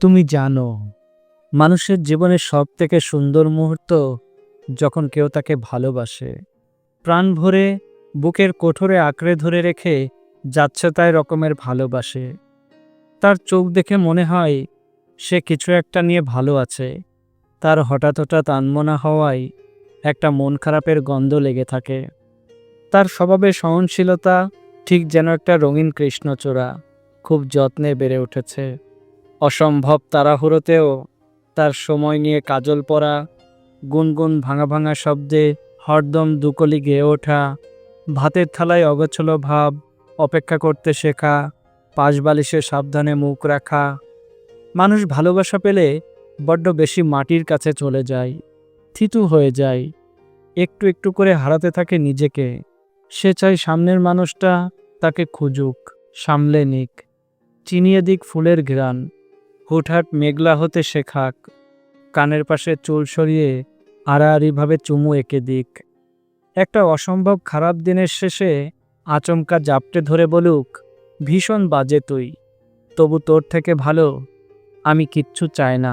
তুমি জানো, মানুষের জীবনের সব থেকে সুন্দর মুহূর্ত যখন কেউ তাকে ভালোবাসে। প্রাণ ভরে বুকের কোঠরে আঁকড়ে ধরে রেখে যাচ্ছে তাই রকমের ভালোবাসে। তার চোখ দেখে মনে হয় সে কিছু একটা নিয়ে ভালো আছে। তার হঠাৎ হঠাৎ আনমনা হওয়ায় একটা মন খারাপের গন্ধ লেগে থাকে। তার স্বভাবের সহনশীলতা ঠিক যেন একটা রঙিন কৃষ্ণচূড়া, খুব যত্নে বেড়ে উঠেছে। অসম্ভব তাড়াহুড়োতেও তার সময় নিয়ে কাজল পরা গুনগুন ভাঙা ভাঙা শব্দে হরদম দুকলি গেয়ে ওঠা, ভাতের থালায় অগোছলো ভাব, অপেক্ষা করতে শেখা, পাশ বালিশে সাবধানে মুখ রাখা। মানুষ ভালোবাসা পেলে বড্ড বেশি মাটির কাছে চলে যায়, থিতু হয়ে যায়, একটু একটু করে হারাতে থাকে নিজেকে। সে চায় সামনের মানুষটা তাকে খুঁজুক, সামলে নিক চিনিয়ে দিক ফুলের ঘ্রাণ। হুটহাট মেঘলা হতে শেখাক। কানের পাশে চুল সরিয়ে আড়াআড়িভাবে চুমু এঁকে দিক। একটা অসম্ভব খারাপ দিনের শেষে আচমকা জাপটে ধরে বলুক, ভীষণ বাজে তুই। তবু তোর থেকে ভালো, আমি কিচ্ছু চাই না।